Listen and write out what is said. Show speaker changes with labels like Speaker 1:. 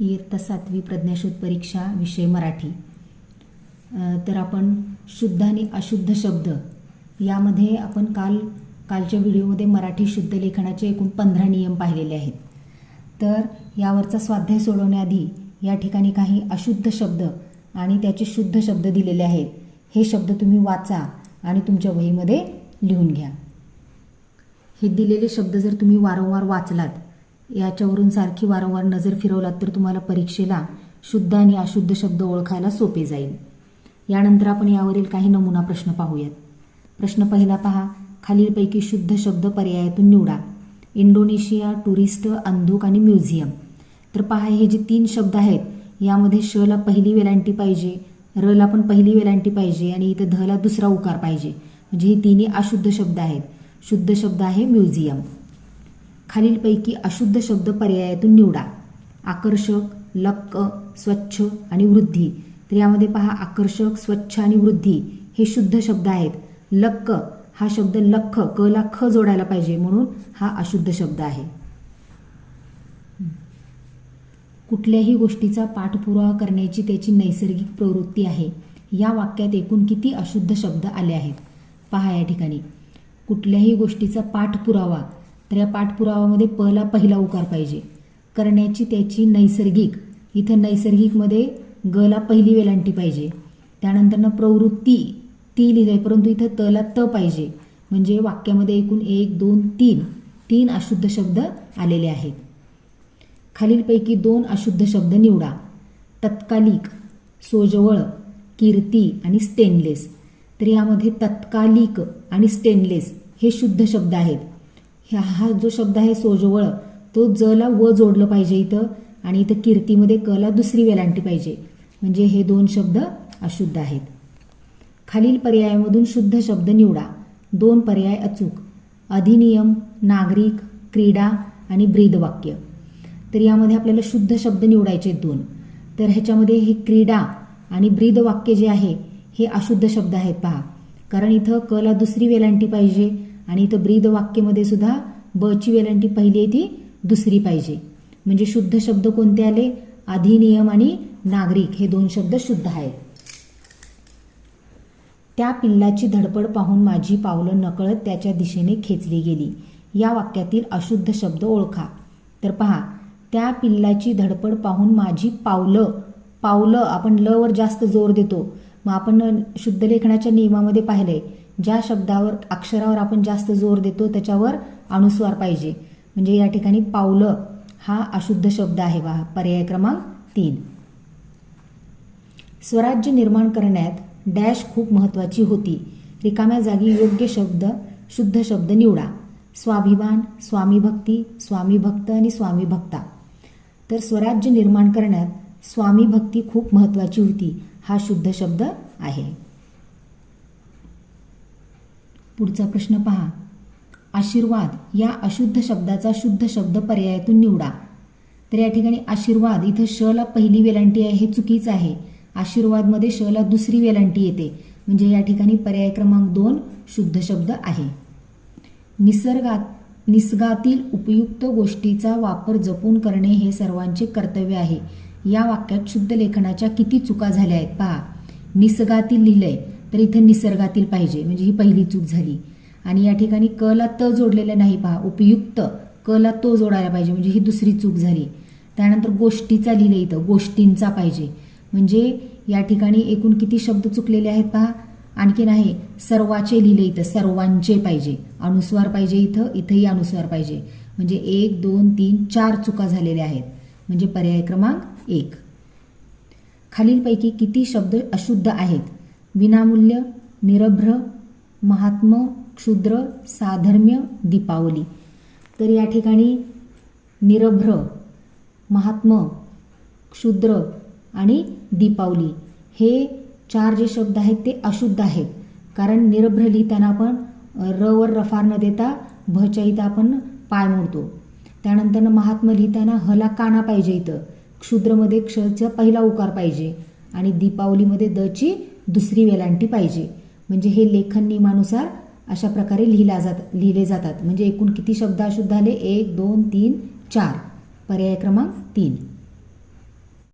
Speaker 1: इयत्ता सातवी प्रज्ञाशोध परीक्षा विषय मराठी. तर आपण शुद्ध आणि अशुद्ध शब्द यामध्ये आपण काल कालच्या व्हिडिओमध्ये मराठी शुद्ध लेखनाचे एकूण पंधरा नियम पाहिलेले आहेत. तर यावरचा स्वाध्याय सोडवण्याआधी या ठिकाणी काही अशुद्ध शब्द आणि त्याचे शुद्ध शब्द दिलेले आहेत. हे शब्द तुम्ही वाचा आणि तुमच्या वहीमध्ये लिहून घ्या. हे दिलेले शब्द जर तुम्ही वारंवार वाचलात याच्यावरून सारखी वारंवार नजर फिरवलात तर तुम्हाला परीक्षेला शुद्ध आणि अशुद्ध शब्द ओळखायला सोपे जाईल. यानंतर आपण यावरील काही नमुना प्रश्न पाहूयात. प्रश्न पहिला पहा. खालीलपैकी शुद्ध शब्द पर्यायातून निवडा. इंडोनेशिया टुरिस्ट अंधुक आणि म्युझियम. तर पहा हे जे तीन शब्द आहेत यामध्ये श ला पहिली वेलांटी पाहिजे र ला पण पहिली वेलांटी पाहिजे आणि इथं ध ला दुसरा उकार पाहिजे. म्हणजे हे तिन्ही अशुद्ध शब्द आहेत. शुद्ध शब्द आहे म्युझियम. खालीलपैकी अशुद्ध शब्द पर्यायातून निवडा. आकर्षक लक्क स्वच्छ आणि वृद्धी. तर यामध्ये पहा आकर्षक स्वच्छ आणि वृद्धी हे शुद्ध शब्द आहेत. लक्क हा शब्द लख क ला ख जोडायला पाहिजे म्हणून हा अशुद्ध शब्द आहे. कुठल्याही गोष्टीचा पाठपुरावा करण्याची त्याची नैसर्गिक प्रवृत्ती आहे. या वाक्यात एकूण किती अशुद्ध शब्द आले आहेत? पहा या ठिकाणी. कुठल्याही गोष्टीचा पाठपुरावा तर या पाठपुरावामध्ये पला पहिला उकार पाहिजे. करण्याची त्याची नैसर्गिक. इथं नैसर्गिकमध्ये गला पहिली वेलांटी पाहिजे. त्यानंतरनं प्रवृत्ती ती लिहिलंय परंतु इथं तला त पाहिजे. म्हणजे वाक्यामध्ये एकूण एक दोन तीन तीन अशुद्ध शब्द आलेले आहेत. खालीलपैकी दोन अशुद्ध शब्द निवडा. तत्कालिक सोजवळ कीर्ती आणि स्टेनलेस तर यामध्ये तत्कालिक आणि स्टेनलेस हे शुद्ध शब्द आहेत. ह्या हा जो शब्द आहे सोजवळ तो ज ला व जोडलं पाहिजे इथं आणि इथं कीर्तीमध्ये क ला दुसरी वेलांटी पाहिजे. म्हणजे हे दोन शब्द अशुद्ध आहेत. खालील पर्यायामधून शुद्ध शब्द निवडा. दोन पर्याय अचूक. अधिनियम नागरिक क्रीडा आणि ब्रीदवाक्य. तर यामध्ये आपल्याला शुद्ध शब्द निवडायचे दोन. तर ह्याच्यामध्ये हे क्रीडा आणि ब्रीदवाक्य जे आहे हे अशुद्ध शब्द आहेत पहा. कारण इथं क ला दुसरी वेलांटी पाहिजे आणि इथं ब्रीद वाक्यमध्ये सुद्धा ब ची वेलांटी पहिली आहे ती दुसरी पाहिजे. म्हणजे शुद्ध शब्द कोणते आले? अधिनियम आणि नागरिक हे दोन शब्द शुद्ध आहेत. त्या पिल्लाची धडपड पाहून माझी पावलं नकळत त्याच्या दिशेने खेचली गेली. या वाक्यातील अशुद्ध शब्द ओळखा. तर पहा त्या पिल्लाची धडपड पाहून माझी पावलं पावलं आपण ल वर जास्त जोर देतो. मग आपण शुद्ध लेखनाच्या नियमामध्ये पाहिलंय. ज्या शब्दावर अक्षरावर आपण जास्त जोर देतो त्याच्यावर अनुस्वार पाहिजे. म्हणजे या ठिकाणी पावलं हा अशुद्ध शब्द आहे वा पर्याय क्रमांक तीन. स्वराज्य निर्माण करण्यात डॅश खूप महत्त्वाची होती. रिकाम्या जागी योग्य शब्द शुद्ध शब्द निवडा. स्वाभिमान स्वामीभक्ती स्वामीभक्त आणि स्वामीभक्ता. तर स्वराज्य निर्माण करण्यात स्वामीभक्ती खूप महत्त्वाची होती. हा शुद्ध शब्द आहे. पुढचा प्रश्न पहा. आशीर्वाद या अशुद्ध शब्दाचा शुद्ध शब्द पर्यायातून निवडा. तर या ठिकाणी आशीर्वाद इथं श ला पहिली वेलांटी आहे हे चुकीचं आहे. आशीर्वादमध्ये श ला दुसरी वेलांटी येते. म्हणजे या ठिकाणी पर्याय क्रमांक दोन शुद्ध शब्द आहे. निसर्गात निसर्गातील उपयुक्त गोष्टीचा वापर जपून करणे हे सर्वांचे कर्तव्य आहे. या वाक्यात शुद्ध लेखनाच्या किती चुका झाल्या आहेत पहा. निसर्गातील लिहिलंय तर इथं निसर्गातील पाहिजे म्हणजे ही पहिली चूक झाली. आणि या ठिकाणी कला त जोडलेलं नाही पहा उपयुक्त कला तो जोडायला पाहिजे म्हणजे ही दुसरी चूक झाली. त्यानंतर गोष्टीचा लिहिलं इथं गोष्टींचा पाहिजे. म्हणजे या ठिकाणी एकूण किती शब्द चुकलेले आहेत पहा? आणखीन आहे सर्वाचे लिहिले इथं सर्वांचे पाहिजे. अनुस्वार पाहिजे इथं इथंही अनुस्वार पाहिजे. म्हणजे एक दोन तीन चार चुका झालेल्या आहेत. म्हणजे पर्याय क्रमांक एक. खालीलपैकी किती शब्द अशुद्ध आहेत? विनामूल्य निरभ्र महात्म क्षुद्र साधर्म्य दीपावली. तर या ठिकाणी निरभ्र महात्म क्षुद्र आणि दीपावली हे चार जे शब्द आहेत ते अशुद्ध आहेत. कारण निरभ्र लिहिताना आपण र वर रफार न देता भच्या इथं आपण पाय मोडतो. त्यानंतर महात्मा लिहिताना हला काना पाहिजे इथं. क्षुद्रमध्ये क्षचा पहिला उकार पाहिजे आणि दीपावलीमध्ये दची दुसरी वेलांटी पाहिजे. म्हणजे हे लेखन नियमानुसार अशा प्रकारे लिहिला जात लिहिले जातात. म्हणजे एकूण किती शब्द अशुद्ध आले? एक दोन तीन चार. पर्याय क्रमांक तीन.